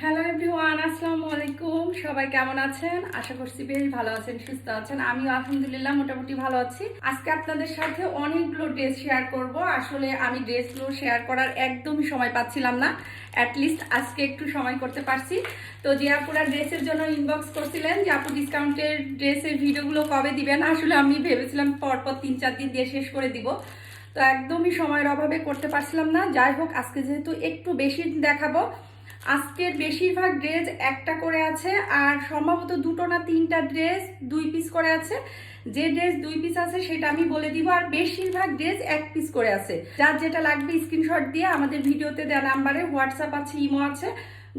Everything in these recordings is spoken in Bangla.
হ্যালো এভরিওয়ান আসসালামু আলাইকুম। সবাই কেমন আছেন? আশা করছি বেশ ভালো আছেন, সুস্থ আছেন। আমিও আলহামদুলিল্লাহ মোটামুটি ভালো আছি। আজকে আপনাদের সাথে অনেকগুলো ড্রেস শেয়ার করব। আসলে আমি ড্রেসগুলো শেয়ার করার একদমই সময় পাচ্ছিলাম না। অ্যাটলিস্ট আজকে একটু সময় করতে পারছি। তো যে আপুরা ড্রেসের জন্য ইনবক্স করছিলেন যে আপু ডিসকাউন্টের ড্রেসের ভিডিওগুলো কবে দিবেন, আসলে আমি ভেবেছিলাম পরপর তিন চার দিন দিয়ে শেষ করে দিব। তো একদমই সময়ের অভাবে করতে পারছিলাম না। যাই হোক, আজকে যেহেতু একটু বেশি দেখাবো আজকের বেশিরভাগ ড্রেস একটা করে আছে, আর সম্ভবত দুটো না তিনটা ড্রেস দুই পিস করে আছে। যে ড্রেস দুই পিস আছে সেটা আমি বলে দিব, আর বেশিরভাগ ড্রেস এক পিস করে আছে। যার যেটা লাগবে স্ক্রিনশট দিয়ে আমাদের ভিডিওতে দেওয়া নাম্বারে হোয়াটসঅ্যাপ আছে ইমো আছে,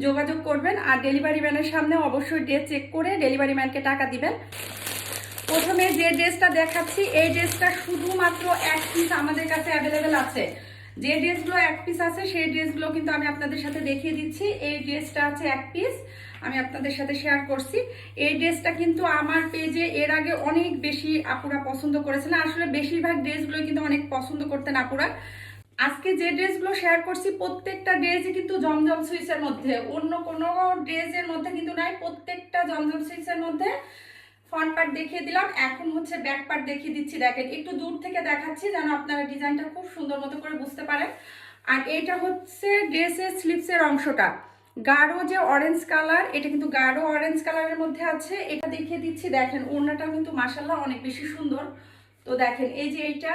যোগাযোগ করবেন। আর ডেলিভারি ম্যানের সামনে অবশ্যই ড্রেস চেক করে ডেলিভারি ম্যানকে টাকা দিবেন। প্রথমে যে ড্রেসটা দেখাচ্ছি, এই ড্রেসটা শুধুমাত্র এক পিস আমাদের কাছে অ্যাভেলেবেল আছে। যে ড্রেসগুলো এক পিস আছে, সেই ড্রেসগুলো কিন্তু আমি আপনাদের সাথে দেখিয়ে দিচ্ছি। এই ড্রেসটা আছে এক পিস আমি আপনাদের সাথে শেয়ার করছি। এই ড্রেসটা কিন্তু আমার পেজে এর আগে অনেক বেশি আপুরা পছন্দ করেছিলেন আসলে বেশিরভাগ ড্রেসগুলো কিন্তু অনেক পছন্দ করতেন আপুরা। আজকে যে ড্রেসগুলো শেয়ার করছি, প্রত্যেকটা ড্রেসই কিন্তু জমজম সুইচের মধ্যে। অন্য কোনো ড্রেসের মধ্যে কিন্তু নাই, প্রত্যেকটা জমজম সুইচের মধ্যে ফ্রন্ট পার্ট দেখিয়ে দিলাম। এখন হচ্ছে ব্যাক পার্ট দেখিয়ে দিচ্ছি, দেখেন। একটু দূর থেকে দেখাচ্ছি যেন আপনারা ডিজাইনটা খুব সুন্দর মতো করে বুঝতে পারেন। আর এটা হচ্ছে ড্রেসের স্লিপসের অংশটা। গাঢ় যে অরেঞ্জ কালার এটা কিন্তু গাঢ় অরেঞ্জ কালারের মধ্যে আছে। এটা দেখিয়ে দিচ্ছি, দেখেন। ওড়নাটা কিন্তু মাসাল্লাহ অনেক বেশি সুন্দর। তো দেখেন, এই যে এইটা।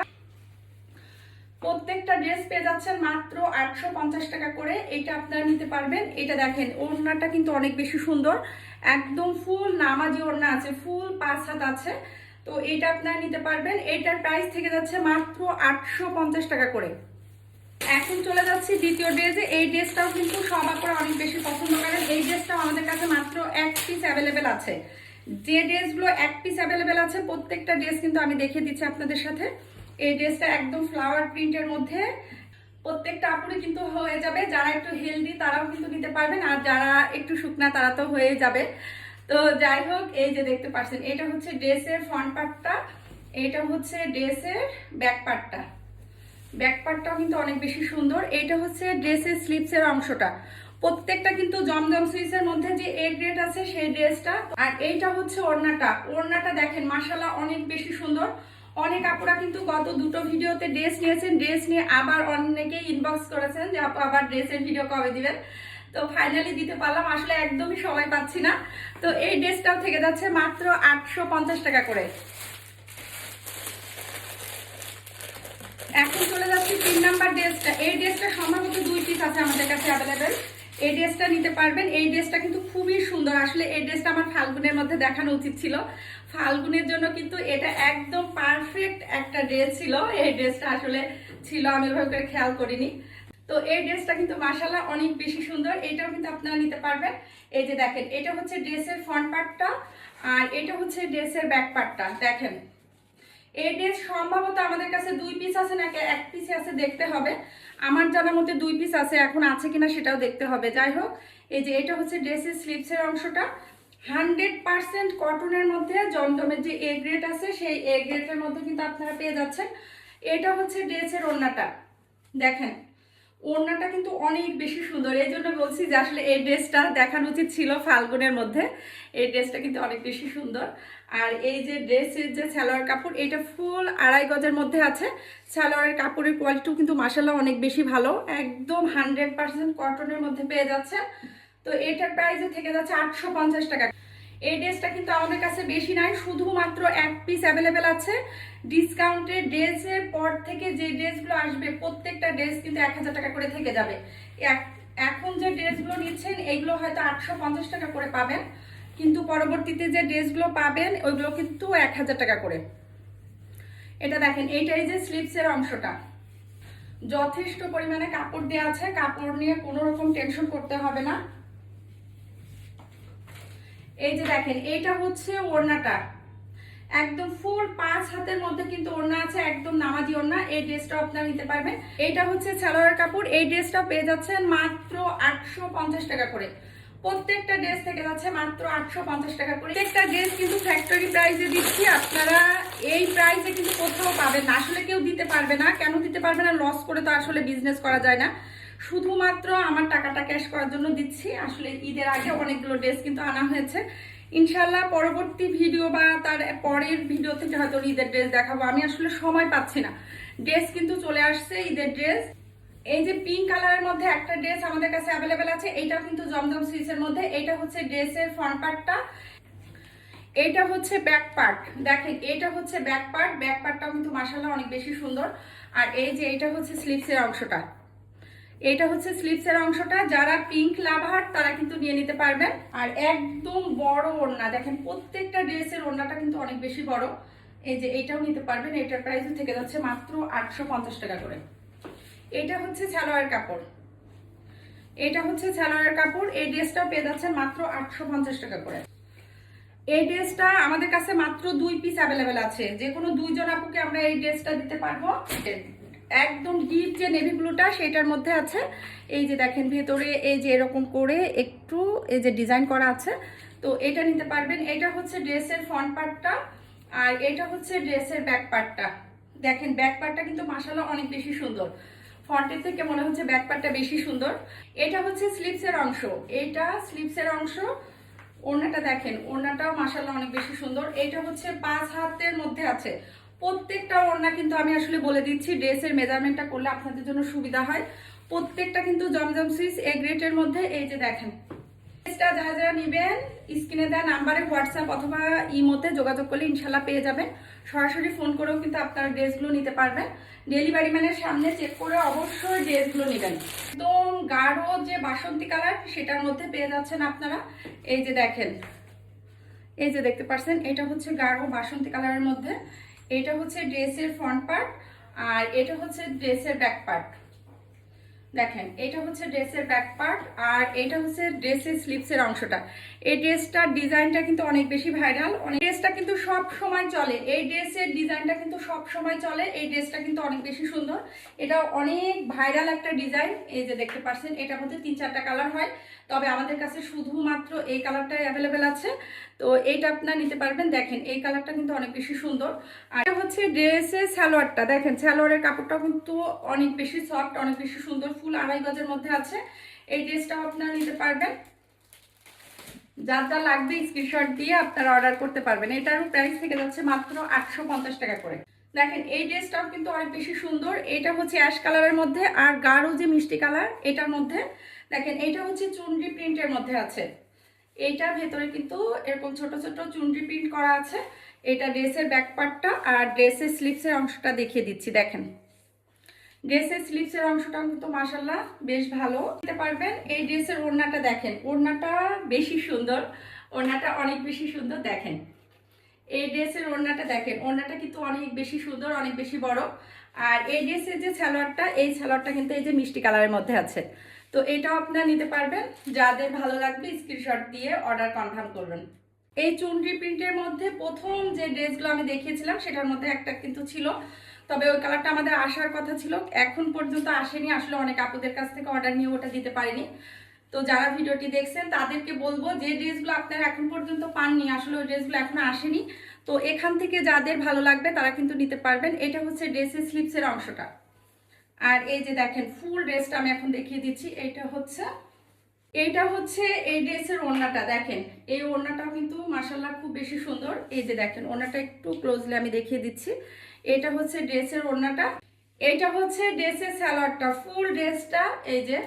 প্রত্যেকটা ড্রেস পেয়ে যাচ্ছেন মাত্র আটশো পঞ্চাশ টাকা করে। এটা আপনারা নিতে পারবেন। এটা দেখেন, ওড়নাটা কিন্তু অনেক বেশি সুন্দর। একদম ফুল নামাজি ওড়না আছে ফুল পাঁচ হাত আছে। তো এটা আপনারা নিতে পারবেন। এটার প্রাইস থেকে যাচ্ছে মাত্র আটশো পঞ্চাশ টাকা করে। এখন চলে যাচ্ছি দ্বিতীয় ড্রেসে এই ড্রেসটাও কিন্তু সবার করে অনেক বেশি পছন্দ করেন। এই ড্রেসটাও আমাদের কাছে মাত্র এক পিস অ্যাভেলেবেল আছে। যে ড্রেসগুলো এক পিস অ্যাভেলেবেল আছে, প্রত্যেকটা ড্রেস কিন্তু আমি দেখিয়ে দিচ্ছি আপনাদের সাথে। এই ড্রেসটা একদম ফ্লাওয়ার প্রিন্টের মধ্যে। প্রত্যেকটা আপুরে কিন্তু হয়ে যাবে। যারা একটু হেলদি তারাও কিন্তু নিতে পারবেন। আর যারা একটু শুকনা, তারা তো হয়ে যাবে। তো যাই হোক, এই যে দেখতে পাচ্ছেন, এটা হচ্ছে ড্রেসের ফ্রন্ট পার্টটা এটা হচ্ছে ড্রেসের ব্যাক পার্টটা ব্যাক পার্টটাও কিন্তু অনেক বেশি সুন্দর। এটা হচ্ছে ড্রেসের স্লিপসের অংশটা। প্রত্যেকটা কিন্তু জমজম সুইসের মধ্যে যে এ গ্রেড আছে, সেই ড্রেসটা আর এইটা হচ্ছে ওড়নাটা। ওড়নাটা দেখেন মাসালা অনেক বেশি সুন্দর। অনেক আপুরা কিন্তু গত দুটো ভিডিওতে ড্রেস নিয়েছেন, ড্রেস নিয়ে আবার অনেকেই ইনবক্স করেছেন যে আপু আবার ড্রেসের ভিডিও কবে দিবেন? তো ফাইনালি দিতে পারলাম, আসলে একদমই সময় পাচ্ছি না। তো এই ড্রেসটাও থেকে যাচ্ছে মাত্র আটশো পঞ্চাশ টাকা করে। এখন চলে যাচ্ছি তিন নাম্বার ড্রেসটা। এই ড্রেসটা সম্ভবত দুই পিস আছে আমাদের কাছে অ্যাভেলেবেল এই ড্রেসটা নিতে পারবেন। এই ড্রেসটা কিন্তু খুবই সুন্দর। আসলে এই ড্রেসটা আমার ফাল্গুনের মধ্যে দেখানো উচিত ছিল। ফাল্গুনের জন্য কিন্তু এটা একদম পারফেক্ট একটা ড্রেস ছিল। এই ড্রেসটা আসলে ছিল, আমি ওইভাবে করে খেয়াল করিনি। তো এই ড্রেসটা কিন্তু মাসালা অনেক বেশি সুন্দর। এটাও কিন্তু আপনারা নিতে পারবেন। এই যে দেখেন, এটা হচ্ছে ড্রেসের ফ্রন্ট পার্টটা আর এটা হচ্ছে ড্রেসের ব্যাক পার্টটা দেখেন, এই ড্রেস সম্ভবত আমাদের কাছে দুই পিস আছে নাকি এক পিসে আছে দেখতে হবে। আমার জানার মধ্যে দুই পিস আছে, এখন আছে কিনা সেটাও দেখতে হবে। যাই হোক, এই যে এটা হচ্ছে ড্রেসের স্লিপসের অংশটা। হান্ড্রেড পার্সেন্ট কটনের মধ্যে জমজমের যে এ গ্রেড আছে, সেই এ গ্রেডের মধ্যে কিন্তু আপনারা পেয়ে যাচ্ছেন। এটা হচ্ছে ড্রেসের ওড়নাটা। দেখেন ওড়নাটা কিন্তু অনেক বেশি সুন্দর। এই জন্য বলছি যে আসলে এই ড্রেসটা দেখানো উচিত ছিল ফাল্গুনের মধ্যে। এই ড্রেসটা কিন্তু অনেক বেশি সুন্দর। আর এই যে ড্রেসের যে সালোয়ার কাপড়, এটা ফুল আড়াই গজের মধ্যে আছে। সালোয়ারের কাপড়ের কোয়ালিটিও কিন্তু মাসাল্লাহ অনেক বেশি ভালো। একদম হান্ড্রেড পার্সেন্ট কটনের মধ্যে পেয়ে যাচ্ছে। তো এটার প্রাইসে থেকে যাচ্ছে আটশো পঞ্চাশ টাকা। এই ড্রেসটা কিন্তু আমাদের কাছে বেশি নাই, শুধুমাত্র এক পিস অ্যাভেলেবেল আছে। ডিসকাউন্টের ড্রেসের পর থেকে যে ড্রেসগুলো আসবে, প্রত্যেকটা ড্রেস কিন্তু এক হাজার টাকা করে থেকে যাবে। এখন যে ড্রেসগুলো নিচ্ছেন, এগুলো হয়তো আটশো পঞ্চাশ টাকা করে পাবেন। কিন্তু পরবর্তীতে যে ড্রেসগুলো পাবেন, ওইগুলো কিন্তু এক হাজার টাকা করে। এটা দেখেন, এইটাই যে স্লিপসের অংশটা। যথেষ্ট পরিমাণে কাপড় দেওয়া আছে, কাপড় নিয়ে কোনো রকম টেনশন করতে হবে না। এই যে দেখেন, এইটা হচ্ছে ওড়নাটা। একদম ফুল পাঁচ হাতের মধ্যে কিন্তু ওড়না আছে, একদম নামাজি ওড়না। এই ড্রেসটাও আপনারা নিতে পারবেন। এইটা হচ্ছে সালোয়ার কাপড়। এই ড্রেসটা পেয়ে যাচ্ছেন মাত্র আটশো পঞ্চাশ টাকা করে। প্রত্যেকটা ড্রেস থেকে যাচ্ছে মাত্র আটশো পঞ্চাশ টাকা করে। প্রত্যেকটা ড্রেস কিন্তু ফ্যাক্টরি প্রাইসে দিচ্ছি। আপনারা এই প্রাইসে কিন্তু কোথাও পাবেন না। আসলে কেউ দিতে পারবে না। কেন দিতে পারবে না? লস করে তো আসলে বিজনেস করা যায় না। শুধুমাত্র আমার টাকাটা ক্যাশ করার জন্য দিচ্ছি। আসলে ঈদের আগে অনেকগুলো ড্রেস কিন্তু আনা হয়েছে। ইনশাল্লাহ পরবর্তী ভিডিও বা তার পরের ভিডিও থেকে হয়তো ঈদের ড্রেস দেখাবো। আমি আসলে সময় পাচ্ছি না। ড্রেস কিন্তু চলে আসছে ঈদের ড্রেস এই যে পিঙ্ক কালারের মধ্যে একটা ড্রেস আমাদের কাছে অ্যাভেলেবেল আছে এইটা কিন্তু জমজম সুইসের মধ্যে। এটা হচ্ছে ড্রেসের ফ্রন্ট পার্টটা এইটা হচ্ছে ব্যাক পার্ট দেখেন এটা হচ্ছে ব্যাক পার্ট ব্যাক পার্টটাও কিন্তু মাসাল্লাহ অনেক বেশি সুন্দর। আর এই যে এটা হচ্ছে স্লিপসের অংশটা। এটা হচ্ছে স্লিপসের অংশটা। যারা পিঙ্ক লাভার তারা কিন্তু নিয়ে নিতে পারবেন। আর একদম বড় ওড়না। দেখেন, প্রত্যেকটা ড্রেসের ওড়নাটা কিন্তু অনেক বেশি বড়। এই যে এটাও নিতে পারবেন। এটার প্রাইস থেকে যাচ্ছে মাত্র আটশো পঞ্চাশ টাকা করে। এটা হচ্ছে সালোয়ার কাপড়। এটা হচ্ছে সালোয়ার কাপড়। এই ড্রেসটাও পেয়ে যাচ্ছেন মাত্র আটশো পঞ্চাশ টাকা করে। এই ড্রেসটা আমাদের কাছে মাত্র দুই পিস অ্যাভেলেবেল আছে। যে কোনো দুইজন আপুকে আমরা এই ড্রেসটা দিতে পারব। একদম ডিপ যে নেভি ব্লুটা সেটার মধ্যে আছে। এই যে দেখেন ভেতরে, এই যে এরকম করে একটু এই যে ডিজাইন করা আছে। তো এটা নিতে পারবেন। এটা হচ্ছে ড্রেসের ফ্রন্ট পার্টটা আর এটা হচ্ছে ড্রেসের ব্যাক পার্টটা দেখেন ব্যাক পার্টটা কিন্তু মাসালা অনেক বেশি সুন্দর। ফ্রন্টের থেকে মনে হচ্ছে ব্যাক পার্টটা বেশি সুন্দর। এটা হচ্ছে স্লিপসের অংশ। এটা স্লিপসের অংশ। ওড়নাটা দেখেন, ওড়নাটাও মাসাল্লাহ অনেক বেশি সুন্দর। এটা হচ্ছে পাঁচ হাতের মধ্যে আছে। প্রত্যেকটা ওড়না কিন্তু আমি আসলে বলে দিচ্ছি, ড্রেসের মেজারমেন্টটা করলে আপনাদের জন্য সুবিধা হয়। প্রত্যেকটা কিন্তু জমজম সুইস এ গ্রেটের মধ্যে, এই যে দেখেন। ড্রেসটা যারা যারা নেবেন স্ক্রিনে দেওয়া নাম্বারে হোয়াটসঅ্যাপ অথবা ইমোতে যোগাযোগ করলে ইনশাল্লাহ পেয়ে যাবেন। সরাসরি ফোন করেও কিন্তু আপনারা ড্রেসগুলো নিতে পারবেন। ডেলিভারি ম্যানের সামনে চেক করে অবশ্যই ড্রেসগুলো নেবেন। একদম গাঢ় যে বাসন্তী কালার সেটার মধ্যে পেয়ে যাচ্ছেন আপনারা। এই যে দেখেন। এই যে দেখতে পাচ্ছেন, এটা হচ্ছে গাঢ় বাসন্তী কালারের মধ্যে। এটা হচ্ছে ড্রেসের ফ্রন্ট পার্ট আর এটা হচ্ছে ড্রেসের ব্যাক পার্ট দেখেন, এটা হচ্ছে ড্রেসের ব্যাক পার্ট আর এটা হচ্ছে ড্রেসের স্লিপসের অংশটা। এই ড্রেসটার ডিজাইনটা কিন্তু অনেক বেশি ভাইরাল অনেক ড্রেসটা কিন্তু সব সময় চলে। এই ড্রেসের ডিজাইনটা কিন্তু সব সময় চলে। এই ড্রেসটা কিন্তু অনেক বেশি সুন্দর। এটা অনেক ভাইরাল একটা ডিজাইন। এই যে দেখতে পাচ্ছেন, এটার মধ্যে তিন চারটা কালার হয়। তবে আমাদের কাছে শুধুমাত্র এই কালারটাই অ্যাভেলেবেল আছে। তো এইটা আপনারা নিতে পারবেন। দেখেন, এই কালারটা কিন্তু অনেক বেশি সুন্দর। আর এটা হচ্ছে ড্রেসের সালোয়ারটা। দেখেন, সালোয়ারের কাপড়টাও কিন্তু অনেক বেশি সফট অনেক বেশি সুন্দর ফুল আড়াই গজের মধ্যে আছে। এই ড্রেসটাও আপনারা নিতে পারবেন। যা যা লাগবে স্ক্রিনশট দিয়ে আপনারা অর্ডার করতে পারবেন। এটারও প্রাইস থেকে যাচ্ছে মাত্র আটশো পঞ্চাশ টাকা করে। দেখেন, এই ড্রেসটাও কিন্তু অনেক বেশি সুন্দর। এটা হচ্ছে অ্যাশ কালারের মধ্যে আর গাঢ় যে মিষ্টি কালার এটার মধ্যে। দেখেন, এটা হচ্ছে চুনরি প্রিন্টের মধ্যে আছে। এইটার ভেতরে কিন্তু এরকম ছোট ছোট চুনরি প্রিন্ট করা আছে। এটা ড্রেসের ব্যাক পার্টটা আর ড্রেসের স্লিপসের অংশটা দেখিয়ে দিচ্ছি, দেখেন। ড্রেসের স্লিপসের অংশটা কিন্তু মাসাল্লাহ বেশ ভালো। দিতে পারবেন। এই ড্রেসের ওড়নাটা দেখেন। ওড়নাটা বেশি সুন্দর। ওড়নাটা অনেক বেশি সুন্দর দেখেন। এই ড্রেসের ওড়নাটা দেখেন। ওড়নাটা কিন্তু অনেক বেশি সুন্দর, অনেক বেশি বড়। আর এই ড্রেসের যে সালোয়ারটা, এই সালোয়ারটা কিন্তু এই যে মিষ্টি কালারের মধ্যে আছে। তো এটাও আপনারা নিতে পারবেন। যাদের ভালো লাগবে স্ক্রিনশট দিয়ে অর্ডার কনফার্ম করবেন। এই চুনরি প্রিন্টের মধ্যে প্রথম যে ড্রেসগুলো আমি দেখিয়েছিলাম, সেটার মধ্যে একটা কিন্তু ছিল তবে ওই কালারটা আমাদের আসার কথা ছিল। এখন পর্যন্ত আসেনি। আসলে অনেক আপুদের কাছ থেকে অর্ডার নিয়ে ওটা দিতে পারিনি। তো যারা ভিডিওটি দেখছেন, তাদেরকে বলব যে ড্রেসগুলো আপনারা এখন পর্যন্ত পাননি, আসলে ওই ড্রেসগুলো এখনও আসেনি। তো এখান থেকে যাদের ভালো লাগবে, তারা কিন্তু নিতে পারবেন। এটা হচ্ছে ড্রেসের স্লিপসের অংশটা। আর এই যে দেখেন ফুল ড্রেসটা আমি এখন দেখিয়ে দিচ্ছি। এইটা হচ্ছে এইটা হচ্ছে এই ড্রেসের ওড়নাটা। দেখেন, এই ওড়নাটাও কিন্তু মাসাল্লাহ খুব বেশি সুন্দর। এই যে দেখেন, ওড়নাটা একটু ক্লোজলি আমি দেখিয়ে দিচ্ছি। এটা হচ্ছে ড্রেসের ওড়নাটা এইটা হচ্ছে ড্রেসের স্যালোয়ারটা ফুল ড্রেসটা, এই যে।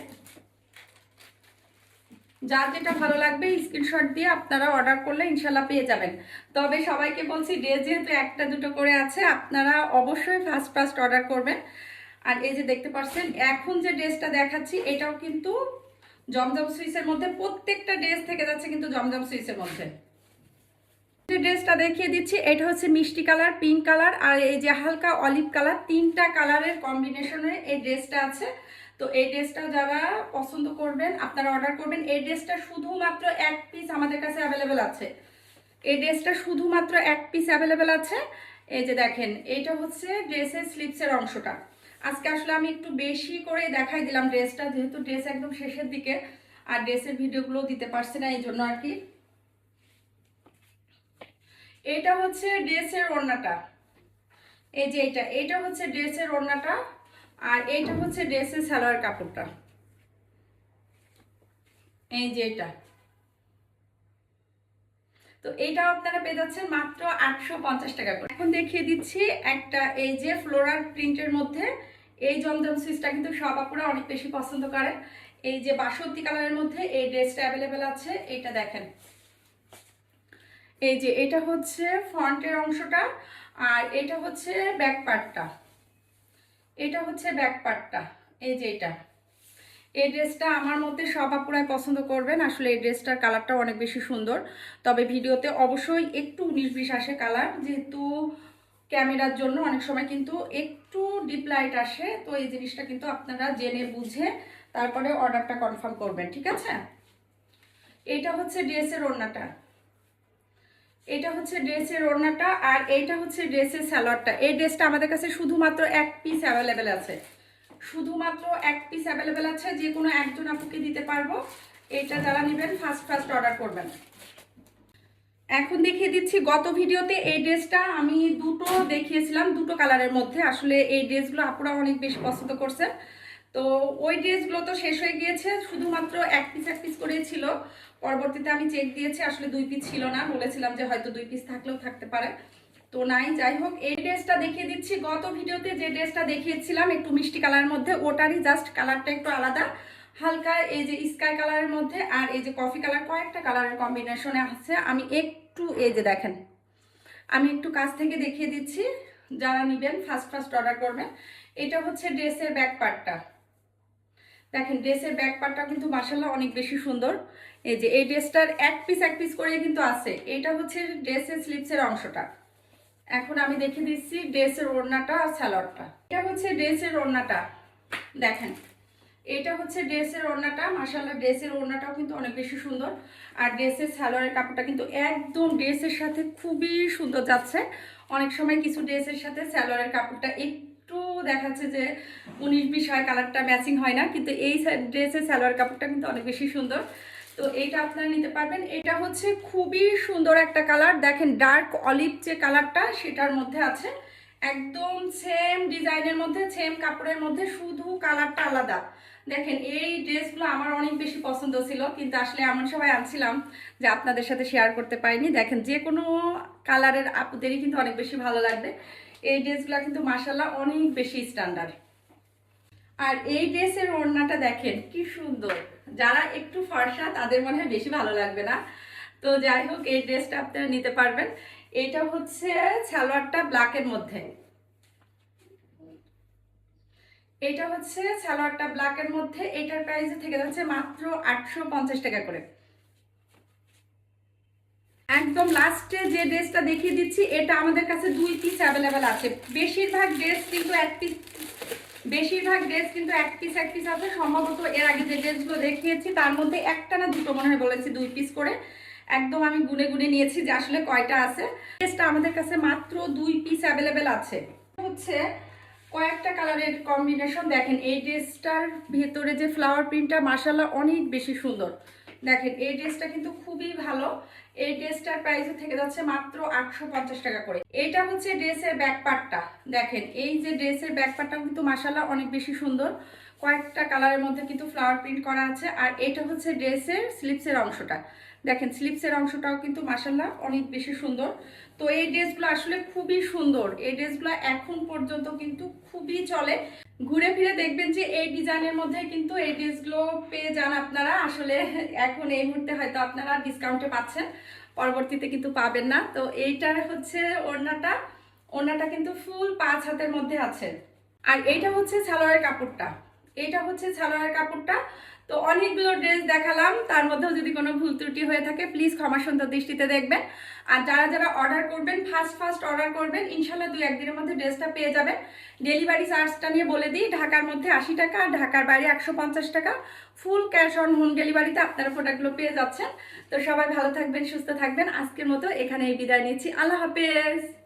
যার যেটা ভালো লাগবে, স্ক্রিনশট দিয়ে আপনারা অর্ডার করলে ইনশাল্লাহ পেয়ে যাবেন। তবে সবাইকে বলছি, ড্রেস যেহেতু একটা দুটো করে আছে, আপনারা অবশ্যই ফার্স্ট ফার্স্ট অর্ডার করবেন। আর এই যে দেখতে পাচ্ছেন, এখন যে ড্রেসটা দেখাচ্ছি, এটাও কিন্তু জমজম সুইসের মধ্যে প্রত্যেকটা ড্রেস থেকে যাচ্ছে কিন্তু জমজম সুইসের মধ্যে। যে ড্রেসটা দেখিয়ে দিচ্ছি। এটা হচ্ছে মিষ্টি কালার, পিঙ্ক কালার আর এই যে হালকা অলিভ কালার, তিনটা কালারের কম্বিনেশনে এই ড্রেসটা আছে। তো এই ড্রেসটা যারা পছন্দ করবেন, আপনারা অর্ডার করবেন। এই ড্রেসটা শুধুমাত্র এক পিস আমাদের কাছে অ্যাভেলেবেল আছে। এই ড্রেসটা শুধুমাত্র এক পিস অ্যাভেলেবেল আছে। এই যে দেখেন, এইটা হচ্ছে ড্রেসের স্লিপসের অংশটা। আজকে আসলে আমি একটু বেশি করে দেখাই দিলাম ড্রেসটা, যেহেতু ড্রেস একদম শেষের দিকে। আর ড্রেসের ভিডিওগুলো দিতে পারছি না, এই জন্য আর কি। এটা হচ্ছে ড্রেসের ওড়নাটা। এই যে এটা এটা হচ্ছে ড্রেসের ওড়নাটা আর এইটা হচ্ছে ড্রেসের সালোয়ার কাপড়টা। এই যে এটা। তো এইটাও আপনারা পেয়ে যাচ্ছেন মাত্র আটশো পঞ্চাশ টাকা করে। এখন দেখিয়ে দিচ্ছি একটা, এই যে ফ্লোরাল প্রিন্টের মধ্যে এই জমজম সুইচটা কিন্তু সব আপুরা অনেক বেশি পছন্দ করে। এই যে বাসন্তী কালারের মধ্যে এই ড্রেসটা অ্যাভেলেবেল আছে এইটা দেখেন। এই যে এটা হচ্ছে ফ্রন্টের অংশটা আর এটা হচ্ছে ব্যাক পার্টটা এটা হচ্ছে ব্যাক পার্টটা এই যে এটা। এই ড্রেসটা আমার মধ্যে সব আপুরাই পছন্দ করবেন। আসলে এই ড্রেসটার কালারটা অনেক বেশি সুন্দর। তবে ভিডিওতে অবশ্যই একটু উনিশ বিশ আসে কালার, যেহেতু ক্যামেরার জন্য অনেক সময় কিন্তু একটু ডিপ লাইট আসে। তো এই জিনিসটা কিন্তু আপনারা জেনে বুঝে তারপরে অর্ডারটা কনফার্ম করবেন, ঠিক আছে? এটা হচ্ছে ড্রেসের ওড়নাটা। এটা হচ্ছে ড্রেসের ওড়নাটা আর এইটা হচ্ছে ড্রেসের স্যালোয়ারটা এই ড্রেসটা আমাদের কাছে শুধুমাত্র এক পিস অ্যাভেলেবেল আছে। শুধুমাত্র এক পিস অ্যাভেলেবেল আছে, যে কোনো একজন আপুকে দিতে পারব। এটা যারা নেবেন ফার্স্ট ফার্স্ট অর্ডার করবেন। এখন দেখিয়ে দিচ্ছি গত ভিডিওতে এই ড্রেসটা আমি দুটো দেখিয়েছিলাম, দুটো কালারের মধ্যে। আসলে এই ড্রেসগুলো আপুরা অনেক বেশি পছন্দ করছে তো ওই ড্রেসগুলো তো শেষ হয়ে গিয়েছে, শুধুমাত্র এক পিস এক পিস করেই ছিল। পরবর্তীতে আমি চেক দিয়েছি, আসলে দুই পিস ছিল না, বলেছিলাম যে হয়তো দুই পিস থাকলেও থাকতে পারে। তো নাই, যাই হোক, এই ড্রেসটা দেখিয়ে দিচ্ছি। গত ভিডিওতে যে ড্রেসটা দেখিয়েছিলাম একটু মিষ্টি কালারের মধ্যে, ওটারই জাস্ট কালারটা একটু আলাদা। হালকা এই যে স্কাই কালারের মধ্যে আর এই যে কফি কালার, কয়েকটা কালারের কম্বিনেশনে আছে। আমি একটু, এই যে দেখেন, আমি একটু কাছ থেকে দেখিয়ে দিচ্ছি, যারা নেবেন ফার্স্ট ফার্স্ট অর্ডার করবেন। এটা হচ্ছে ড্রেসের ব্যাক পার্টটা দেখেন ড্রেসের ব্যাক পার্টটা কিন্তু মার্শাল্লাহ অনেক বেশি সুন্দর। এই যে, এই ড্রেসটার এক পিস এক পিস করে কিন্তু আছে। এটা হচ্ছে ড্রেসের স্লিপসের অংশটা। এখন আমি দেখে দিচ্ছি ড্রেসের ওড়নাটা আর স্যালোয়ারটা এটা হচ্ছে ড্রেসের ওড়নাটা। দেখেন এটা হচ্ছে ড্রেসের ওড়নাটা। মাসাল্লাহ ড্রেসের ওড়নাটাও কিন্তু অনেক বেশি সুন্দর। আর ড্রেসের সালোয়ারের কাপড়টা কিন্তু একদম ড্রেসের সাথে খুবই সুন্দর যাচ্ছে। অনেক সময় কিছু ড্রেসের সাথে সালোয়ারের কাপড়টা একটু দেখাচ্ছে যে উনিশ, বিশ হয় কালারটা ম্যাচিং হয় না, কিন্তু এই ড্রেসের সালোয়ার কাপড়টা কিন্তু অনেক বেশি সুন্দর। তো এইটা আপনারা নিতে পারবেন। এটা হচ্ছে খুবই সুন্দর একটা কালার দেখেন ডার্ক অলিভ যে কালারটা সেটার মধ্যে আছে। একদম সেম ডিজাইনের মধ্যে সেম কাপড়ের মধ্যে, শুধু কালারটা আলাদা। দেখেন, এই ড্রেসগুলো আমার অনেক বেশি পছন্দ ছিল, কিন্তু আসলে এমন সময় আনছিলাম যে আপনাদের সাথে শেয়ার করতে পারিনি। দেখেন, যে কোনো কালারের আপুদেরই কিন্তু অনেক বেশি ভালো লাগবে। এই ড্রেসগুলো কিন্তু মাসাল্লাহ অনেক বেশি স্ট্যান্ডার্ড আর এই ড্রেসের ওড়নাটা দেখেন, কি সুন্দর। যারা একটু ফর্সা, তাদের মনে হয় বেশি ভালো লাগবে না। তো যাই হোক, এই ড্রেসটা আপনারা নিতে পারবেন। এটা হচ্ছে সালোয়ারটা ব্ল্যাকের মধ্যে। এটা হচ্ছে সালোয়ারটা ব্ল্যাকের মধ্যে। এটার প্রাইস থেকে যাচ্ছে মাত্র আটশো পঞ্চাশ টাকা করে। একদম লাস্টে যে ড্রেসটা দেখিয়ে দিচ্ছি, এটা আমাদের কাছে দুই পিস অ্যাভেলেবেল আছে। বেশিরভাগ ড্রেস কিন্তু এক পিস বেশিরভাগ ড্রেস কিন্তু এক পিস এক পিস আছে। সম্ভবত এর আগে যে ড্রেসগুলো দেখিয়েছি, তার মধ্যে একটা না দুটো মনে হয় বলেছি, দুই পিস করে। একদম আমি গুনে গুনে নিয়েছি যে আসলে কয়টা আছে। ড্রেসটা আমাদের কাছে মাত্র দুই পিস অ্যাভেলেবেল আছে। হচ্ছে কয়েকটা কালারের কম্বিনেশন দেখেন, এই ড্রেসটার ভেতরে যে ফ্লাওয়ার প্রিন্টটা মাসাল্লাহ অনেক বেশি সুন্দর। দেখেন, এই ড্রেসটা কিন্তু খুবই ভালো। এই ড্রেসটার প্রাইস থেকে যাচ্ছে মাত্র আটশো পঞ্চাশ টাকা করে। এটা হচ্ছে ড্রেসের ব্যাকপার্টটা দেখেন, এই যে ড্রেসের ব্যাকপার্টটাও কিন্তু মাসাল্লাহ অনেক বেশি সুন্দর। কয়েকটা কালারের মধ্যে কিন্তু ফ্লাওয়ার প্রিন্ট করা আছে। আর এটা হচ্ছে ড্রেসের স্লিপসের অংশটা। দেখেন স্লিপসের অংশটাও কিন্তু মাসাল্লাহ অনেক বেশি সুন্দর। তো এই ড্রেসগুলো আসলে খুবই সুন্দর। এই ড্রেসগুলো এখন পর্যন্ত কিন্তু খুবই চলে। ঘুরে ফিরে দেখবেন যে এই ডিজাইনের মধ্যে কিন্তু এই ড্রেসগুলো পেয়ে যান আপনারা। আসলে এখন এই মুহূর্তে হয়তো আপনারা ডিসকাউন্টে পাচ্ছেন, পরবর্তীতে কিন্তু পাবেন না। তো এইটার হচ্ছে ওড়নাটা। ওড়নাটা কিন্তু ফুল পাঁচ হাতের মধ্যে আছে। আর এইটা হচ্ছে সালোয়ারের কাপড়টা। এইটা হচ্ছে সালোয়ারের কাপড়টা। তো অনেকগুলো ড্রেস দেখালাম, তার মধ্যেও যদি কোনো ভুল ত্রুটি হয়ে থাকে প্লিজ ক্ষমা সুন্দর দৃষ্টিতে দেখবেন। আর যারা যারা অর্ডার করবেন ফার্স্ট ফার্স্ট অর্ডার করবেন, ইনশাল্লাহ দুই একদিনের মধ্যে ড্রেসটা পেয়ে যাবেন। ডেলিভারি চার্জটা নিয়ে বলে দিই, ঢাকার মধ্যে আশি টাকা, আর ঢাকার বাইরে একশো পঞ্চাশ টাকা। ফুল ক্যাশ অন হোম ডেলিভারিতে আপনারা প্রোডাক্টগুলো পেয়ে যাচ্ছেন। তো সবাই ভালো থাকবেন, সুস্থ থাকবেন। আজকের মতো এখানে বিদায় নিচ্ছি। আল্লাহ হাফেজ!